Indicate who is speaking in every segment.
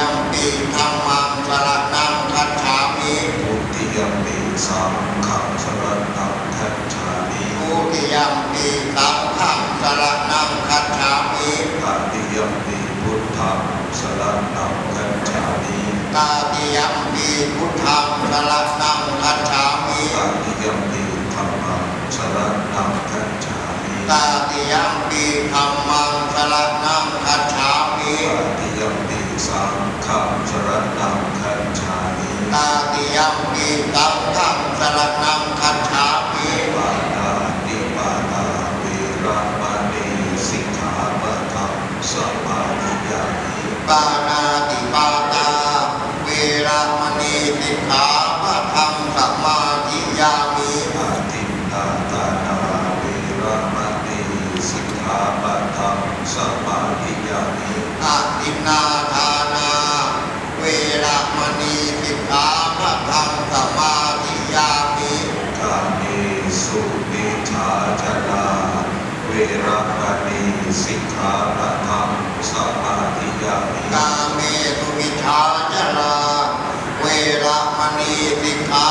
Speaker 1: ยัมปี
Speaker 2: ธรรมังสรณังคัจฉามิ
Speaker 1: ทุ
Speaker 2: ติยัมปีสาม
Speaker 1: ขังสรณังคัจฉามิ
Speaker 2: ทุติยัมปีสาม
Speaker 1: ขังสรณังคัจฉามิ
Speaker 2: ต
Speaker 1: ติยัมปี
Speaker 2: พุทธังสรณังคัจฉามิ
Speaker 1: ตติยัมปีพุทธังสรณังคัจฉามิ
Speaker 2: ตติยัมปีธรรมังสรณังคัจฉามิ
Speaker 1: ตติยัมปีธรรมั
Speaker 2: งสรณังคัจฉา
Speaker 1: ตาติยัมปี
Speaker 2: ตัมทังส
Speaker 1: ลัก
Speaker 2: นำง
Speaker 1: คันฉา ระ
Speaker 2: กณีสิกขาปะธ
Speaker 1: รรมสัพพะทิยามิ
Speaker 2: กา
Speaker 1: เมตุมิ
Speaker 2: ชาจรา
Speaker 1: เวรมณีสิกขา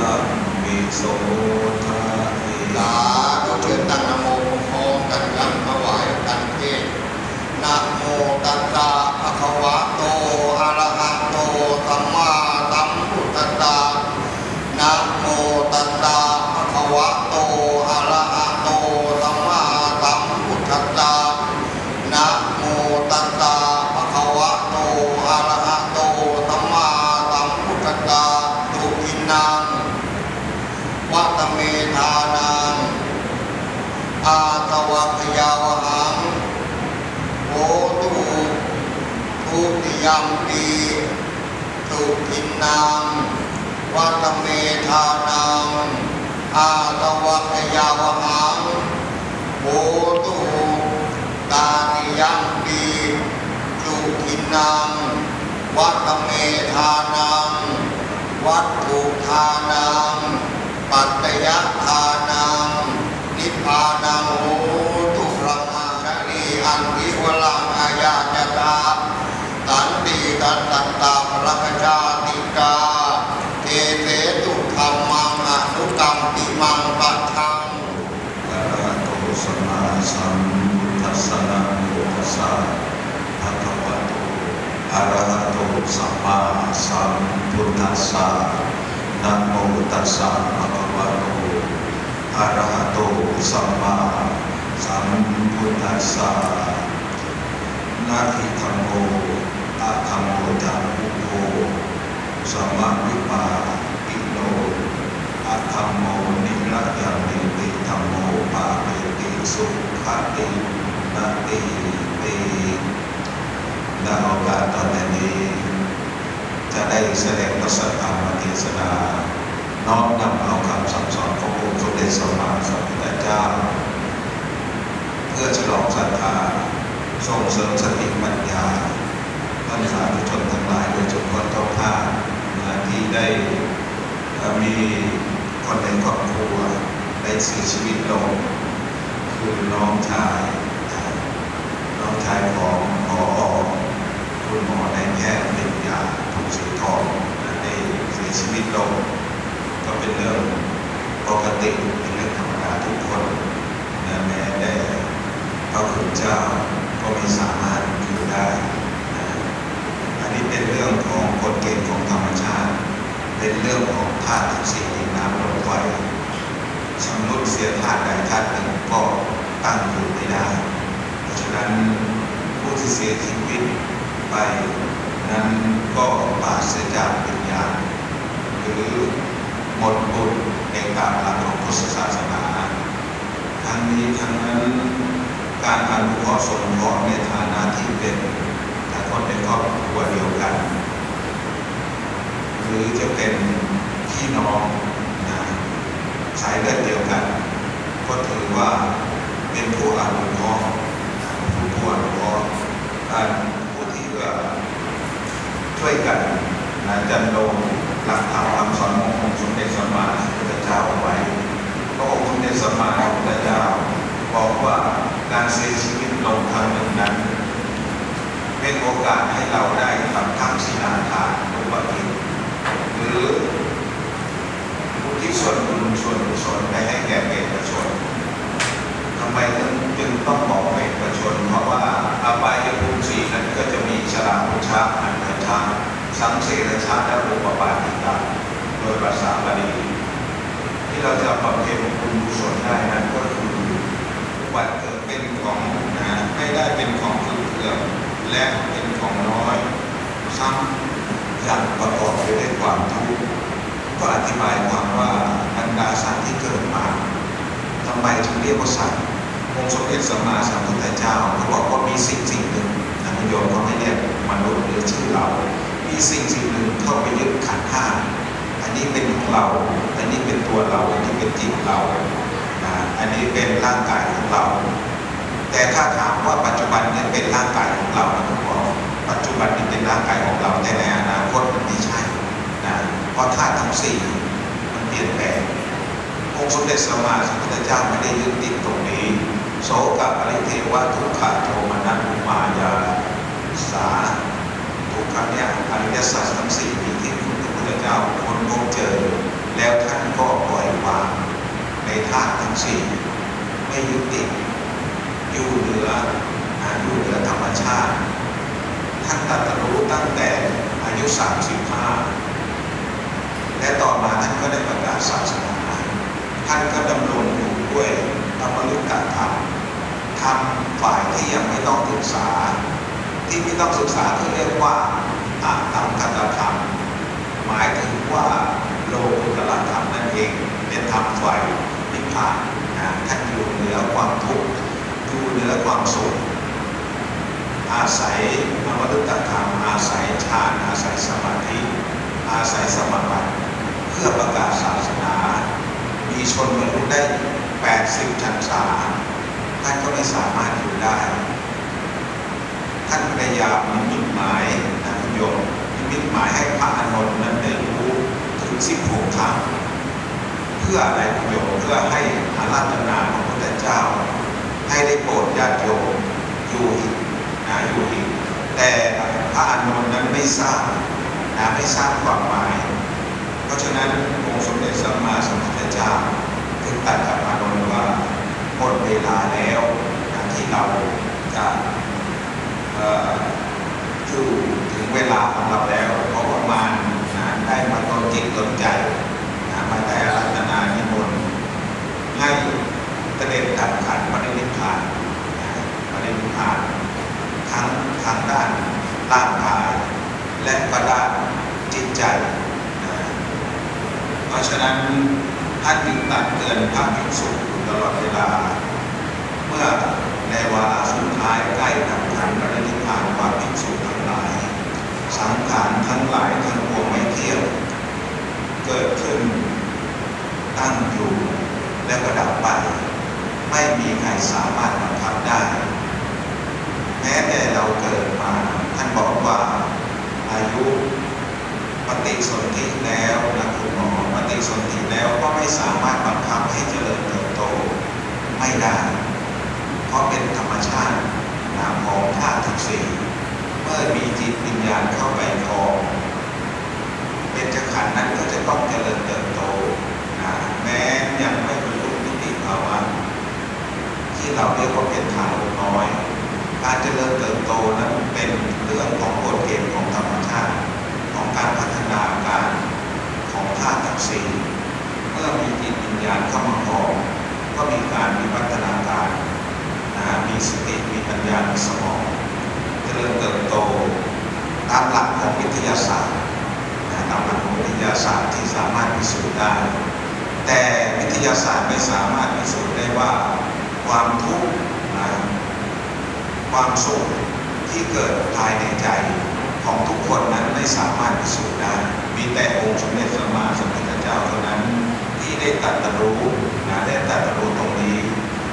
Speaker 2: ระมิานิ
Speaker 1: เชิญตั้งนโมพร้อมกันรับถวายกันเทศนะโม อาตวังยาวหังโอตุทุติยมปีตุขินนามวัตเมธานามอาตวังยาวหังโอตุตานิยมปีสุขินนามวัตเมธานามวัตถุธานังปัตยธานัง นิพพานังโหตุระมาชนีอันวิวลังอายาจตาตันติกันตันตาพระกชาติกาเทเสตุธรรมังอนุกรรมติมังปัจทัง
Speaker 2: อะระหะโตสัมมาสัมพุทธัสสะนะโมตัสสะภะคะวะโตอะระหะโตสัมมาสัมพุทธัสสะนะโมตัสสะภะคะวะโตอะระหะโต สัมมาสัมพุทธัสสะนะหิธัมโมอะธัมโมจักขุโภสัมมาวิปาปิโนอัตถมโมนิรัตยันติติธรรมโมปาเปติสุขตินาติติในโอกาตอนนี้จะได้แสดงพระสัทธรรมเทศนา น้อมนำเอาคำสั่งสอนขององค์สมเด็จสัมมาสัมพุทธเจ้า เพื่อฉลองศรัทธาส่งเสริมสติปัญญาท่านสาธุชนทั้งหลายโดยเฉพาะเจ้าภาพนะที่ได้ เอ่อ มีคนในครอบครัวได้เสียชีวิตลง คือน้องชายน้องชายของพอคุณหมอในแพทย์ปริญญาทุกสีทองได้เสียชีวิตลง ก็เป็นเรื่องปกติเป็นเรื่องธรรมดาทุกคนนะแม้แต่พระคุณเจ้าก็ไม่สามารถอยู่ได้ อันนี้เป็นเรื่องของกฎเกณฑ์ของธรรมชาติ เป็นเรื่องของธาตุทั้งสี่ดินน้ำลมไฟสมมติเสียธาตุใดธาตุหนึ่งก็ตั้งอยู่ไม่ได้ เพราะฉะนั้นผู้ที่เสียชีวิตไปนั้นก็ปราศจากวิญญาณหรือหมดบุญในตามหลักของพุทธศาสนาทั้งนี้ทั้งนั้นการอนุเคราะห์สงเคราะห์ในฐานะที่เป็นถ้าคนในครอบครัวเดียวกัน หรือจะเป็นพี่น้องนะสายเลือดเดียวกัน ก็ถือว่าเป็นผู้อนุเคราะห์ผู้ผู้อนุเคราะห์การผู้ที่ช่วยกันนะจันโลงหลักธรรมคำสอนขององค์สมเด็จสัมมาสัมพุทธเจ้าเอาไว้พระองค์สมเด็จสัมมาสัมพุทธเจ้าบอกว่าการเสียชีวิตลงครั้งหนึ่งนั้น เป็นโอกาสให้เราได้ทำทั้งศีลทานอุปกิจหรืออุ ทิศส่วนบุญส่วนกุศลไปให้แก่เอกชนทำไมถึงจึงต้องบอกเอกชน เพราะว่าอบายภูมิสี่นั้นก็จะมีชราพุชาอันตชาสังเสรชาและอุปปาติกาโดยภาษาบาลีที่เราจะบำเพ็ญบุญกุศลได้นั้นก็คือวันเกิดเป็นของนะไม่ได้เป็นของเพื่อนๆและเป็นของน้อยซ้ำยังประกอบไปด้วยความทุกข์ ก็อธิบายความว่าบรรดาสัตว์ที่เกิดมาทำไมถึงเรียกว่าสัตว์องค์สมเด็จสัมมาสัมพุทธเจ้าเขาบอกว่ามีสิ่งสิ่งหนึ่งนะโยมเขาไม่เรียกมนุษย์หรือชื่อเรา มีสิ่งสิ่งหนึ่งเข้าไปยึดขันธ์ห้าอันนี้เป็นของเรา อันนี้เป็นตัวเรา อันนี้เป็นจิตเรา อันนี้เป็นร่างกายของเรา แต่ถ้าถามว่าปัจจุบันนี้เป็นร่างกายของเรานะผมบอกปัจจุบันนี้เป็นร่างกายของเราแต่ในอนาคตมันไม่ใช่ ราะธาตุทั้งสี่มันเปลี่ยนแปลงองค์สมเด็จสัมมาสัมพุทธเจ้าไม่ได้ยึดติดตรงนี้ โสกับอริเทวะทุกขะโทมนัสมายาสาทุกขันเนี่ยอริยสัจทั้งสี่มีที่พระพุทธเจ้าคนพบเจอ แล้วท่านก็ปล่อยวางในธาตุทั้งสี่ไม่ยึดติดอยู่เหนืออยู่เหนือธรรมชาติ ท่านตรัสรู้ตั้งแต่อายุ 35 และต่อมาท่านก็ได้ประกาศศาสนาท่านก็ดำรงอยู่ด้วยธรรมลุกกธรรมทำฝ่ายที่ยังไม่ต้องศึกษา ที่ไม่ต้องศึกษาที่เรียกว่าอาตมคตธรรม หมายถึงว่าโลกุตละธรรมนั่นเองเป็นธรรมฝ่ายนิพพานนะท่านอยู่เหนือความทุกข์อยู่เหนือความสุขอาศัยอมฤตธรรมอาศัยฌานอาศัยสมาธิอาศัยสมาบัติ พื่อประกาศศาสนา มีชนบรรลุได้ 80ชันษาท่านก็ไม่สามารถอยู่ได้ ท่านพยายามนิมิตหมายนะคุณโยมนิมิตหมายให้พระอานนท์นั้นได้รู้ถึงสิบหกครั้งเพื่ออะไรคุณโยมเพื่อให้อาราธนาพระพุทธเจ้า ให้ได้โปรดญาติโยมอยู่อีกนะอยู่อีกแต่พระอานนท์นั้นไม่ทราบนะไม่ทราบความหมาย ราะฉะนั้นองค์สมเด็จสัมมาสัมพุทธเจ้าถึงตัดกับอานนท์ว่าหมดเวลาแล้วนะที่เราจะอ่ออยู่ถึงเวลาของเราแล้ว เพราะประมาณนะได้มาตนจิตตนใจมาได้อรัตนานิมนต์ให้กระเด็จดับขันปรินิพพานปรินิพพานทั้งทางด้านร่างกายและก็ด้านจิตใจ เพราะฉะนั้นท่านจึงตักเตือนพระภิกษุตลอดเวลา เมื่อในวาระสุดท้ายใกล้ดับขันธ์ปรินิพพานว่าภิกษุทั้งหลาย สังขารทั้งหลายทั้งปวงไม่เที่ยงเกิดขึ้น ตั้งอยู่และก็ดับไป ไม่มีใครสามารถบังคับได้ แม้แต่เราเกิดมาท่านบอกว่าอายุปฏิสนธิแล้วนะคุณหมอ ปฏิสนธิแล้วก็ไม่สามารถบังคับให้เจริญเติบโตไม่ได้ เพราะเป็นธรรมชาตินะของธาตุทั้งสี่เมื่อมีจิตวิญญาณเข้าไปครองเป็นจักขันนั้นก็จะต้องเจริญเติบโตนะแม้ยังไม่บรรลุนิติภาวะที่เราเรียกว่าเป็นทางน้อยการเจริญเติบโตนั้นเป็นเรื่องของกฎเกณฑ์ของธรรมชาติของการพัฒนาการ เมื่อมีจิตวิญญาณเข้ามาครองก็มีการมีพัฒนาการนะมีสติมีปัญญาในสมองเจริญเติบโตตามหลักของวิทยาศาสตร์นะตามหลักของวิทยาศาสตร์ที่สามารถพิสูจน์ได้ แต่วิทยาศาสตร์ไม่สามารถพิสูจน์ได้ว่าความทุกข์นะความสุขที่เกิดภายในใจของทุกคนนั้นไม่สามารถพิสูจน์ได้ มีแต่องค์สมเด็จสัมมาสัมพุทธ จ้าเท่านั้นที่ได้ตัดรู้นะได้ตัดรู้ตรงนี้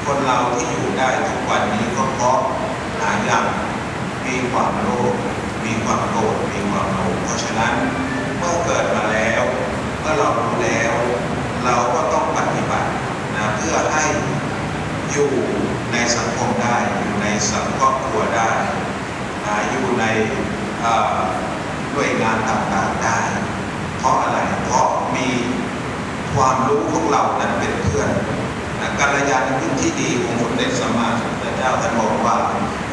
Speaker 2: คนเราที่อยู่ได้ทุกวันนี้ก็เพราะหายังมีความโลภมีความโกรธมีความหลงเพราะฉะนั้นเมื่อเกิดมาแล้วเมื่อเรารู้แล้ว เราก็ต้องปฏิบัตินะเพื่อให้อยู่ในสังคมได้อยู่ในสังครอบครัวได้อ่าอยู่ในเอ่อหน่วยงานต่างๆได้ ราะอะไร เพราะมีความรู้ของเรานั้นเป็นเพื่อนกัลยาณมิตรที่ดีของสมเด็จสัมมาสัมพุทธเจ้าท่านบอกว่า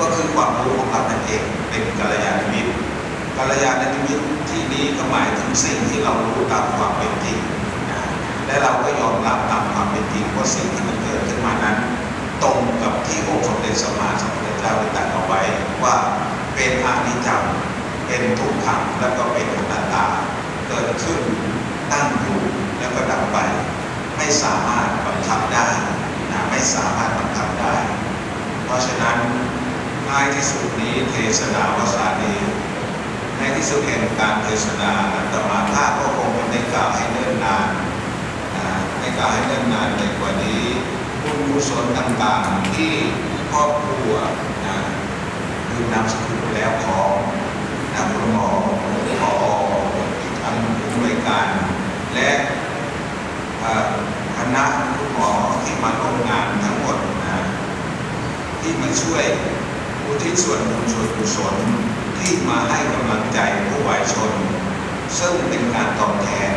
Speaker 2: ก็คือความรู้ของเรานั่นเองเป็นกัลยาณมิตรกัลยาณมิตรที่ดีก็หมายถึงสิ่งที่เรารู้ตามความเป็นจริงและเราก็ยอมรับตามความเป็นจริงว่าสิ่งที่มันเกิดขึ้นมานั้น ตรงกับที่องค์สมเด็จสัมมาสัมพุทธเจ้าได้ตรัสเอาไว้ว่าเป็นอนิจจังเป็นทุกขังแล้วก็เป็นอนัตตา กิดขึ้นตั้งอยู่แล้วก็ดับไป ไม่สามารถบังคับได้นะไม่สามารถบังคับได้ เพราะฉะนั้นง่ายที่สุดนี้เทศนาวสานีในที่สุดแห่งการเทศนาอัตมาภาพก็คงไม่ได้กล่าวให้เนิ่นนานนะในการให้เนิ่นนานในกว่านี้บุญกุศลต่างๆที่ครอบครัวนะคือนำสกุลแล้วของนะคุณหมอพออีกทั้งผู้บริ การ และคณะคุณหมอที่มาร่วมงานทั้งหมดนะที่มาช่วยอุทิศส่วนบุญส่วนกุศลที่มาให้กำลังใจผู้วายชน ซึ่งเป็นการตอบแทน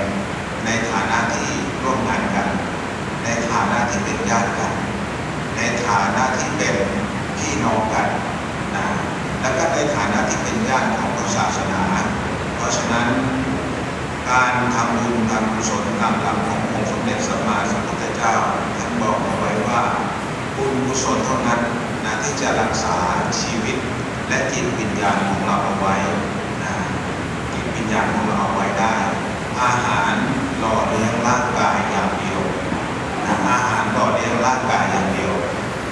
Speaker 2: ในฐานะที่ร่วมงานกัน ในฐานะที่เป็นญาติกัน ในฐานะที่เป็นพี่น้องกันนะแล้วก็ในฐานะที่เป็นญาติของศาสนา เพราะฉะนั้น การทำบุญทำกุศลตามหลักขององค์สมเด็จสัมมาสัมพุทธเจ้าท่านบอกเอาไว้ว่าบุญกุศลเท่านั้นนะที่จะรักษาชีวิตและจิตวิญญาณของเราเอาไว้นะจิตวิญญาณของเราเอาไว้ได้ อาหารหล่อเลี้ยงร่างกายอย่างเดียวนะอาหารหล่อเลี้ยงร่างกายอย่างเดียว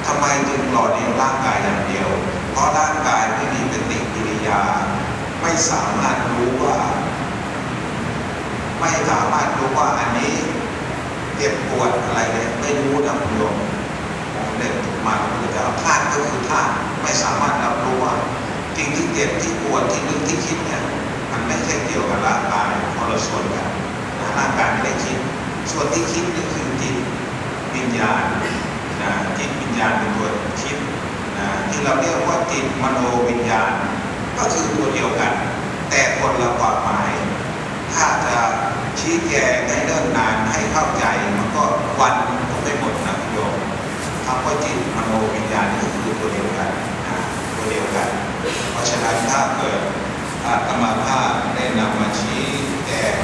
Speaker 2: ทำไมจึงหล่อเลี้ยงร่างกายอย่างเดียว เพราะร่างกายไม่มีปฏิกิริยา ไม่สามารถรู้ว่า ไม่สามารถรู้ว่าอันนี้เจ็บปวดอะไรเลยไม่รู้นะคุณโยมผมเด็กมาพระพุทธเจ้าธาตุก็คือธาตุไม่สามารถรับรู้ว่าสิ่งที่เจ็บที่ปวดที่นึกที่คิดเนี่ยมันไม่ใช่เกี่ยวกับร่างกายคนละส่วนกันนะร่างกายไม่ได้คิด ส่วนที่คิดนี่คือจิตวิญญาณนะจิตวิญญาณเป็นตัวคิดนะที่เราเรียกว่าจิตมโนวิญญาณ ก็คือตัวเดียวกัน แต่คนละความหมาย ถ้าจะชี้แจงให้เนิ่นนานให้เข้าใจมันก็วันก็ไม่หมดนะโยมคำว่าจิตมโนวิญญาณก็คือตัวเดียวกันนะตัวเดียวกัน เพราะฉะนั้นถ้าเกิดอาตมาภาพได้นำมาชี้แจง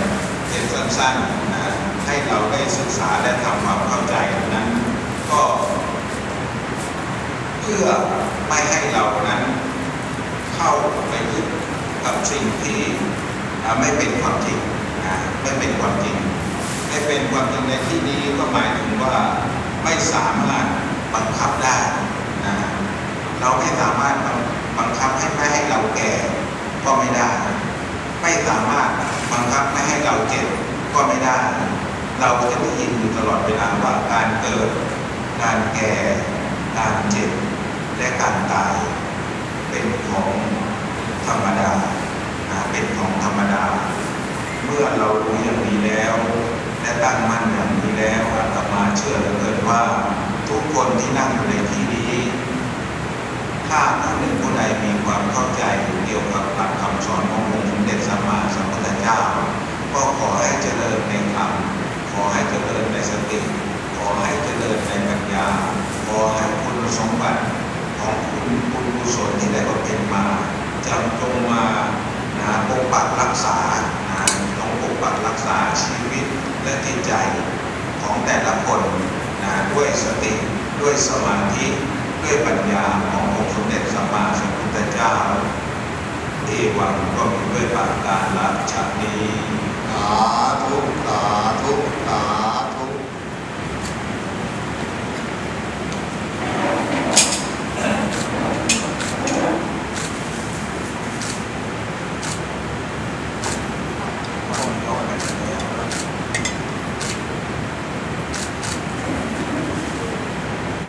Speaker 2: เป็นสั้นๆนะให้เราได้ศึกษาและทำความเข้าใจนั้น ก็ เพื่อไม่ให้เรานั้น เข้าไปยึดกับสิ่งที่ ไม่เป็นความจริงนะไม่เป็นความจริง ไม่เป็นความจริงในที่นี้ก็หมายถึงว่าไม่สามารถบังคับได้นะเราไม่สามารถบังคับให้ไม่ให้เราแก่ก็ไม่ได้ ไม่สามารถบังคับไม่ให้เราเจ็บก็ไม่ได้ เราก็จะได้ยินอยู่ตลอดเวลาว่าการเกิด การแก่ การเจ็บ และการตาย เป็นของธรรมดา เป็นของธรรมดา เมื่อเรารู้อย่างนี้แล้ว และตั้งมั่นอย่างนี้แล้วอาตมาเชื่อเหลือเกินว่า ทุกคนที่นั่งอยู่ในที่นี้ ถ้าผู้หนึ่งผู้ใดมีความเข้าใจเกี่ยวกับหลักคำสอนขององค์สมเด็จสัมมาสัมพุทธเจ้า ก็ขอให้เจริญในธรรมขอให้เจริญในสติขอให้เจริญในปัญญาขอให้คุณสมบัติของคุณคุณกุศลที่ได้บำเพ็ญมาจำจงมา นะปกปักรักษาต้องปกปักรักษาชีวิตและจิตใจของแต่ละคนนะด้วยสติด้วยสมาธิด้วยปัญญาขององค์สมเด็จสัมมาสัมพุทธเจ้าเอวังก็มีด้วยปากการละชนี้
Speaker 1: สา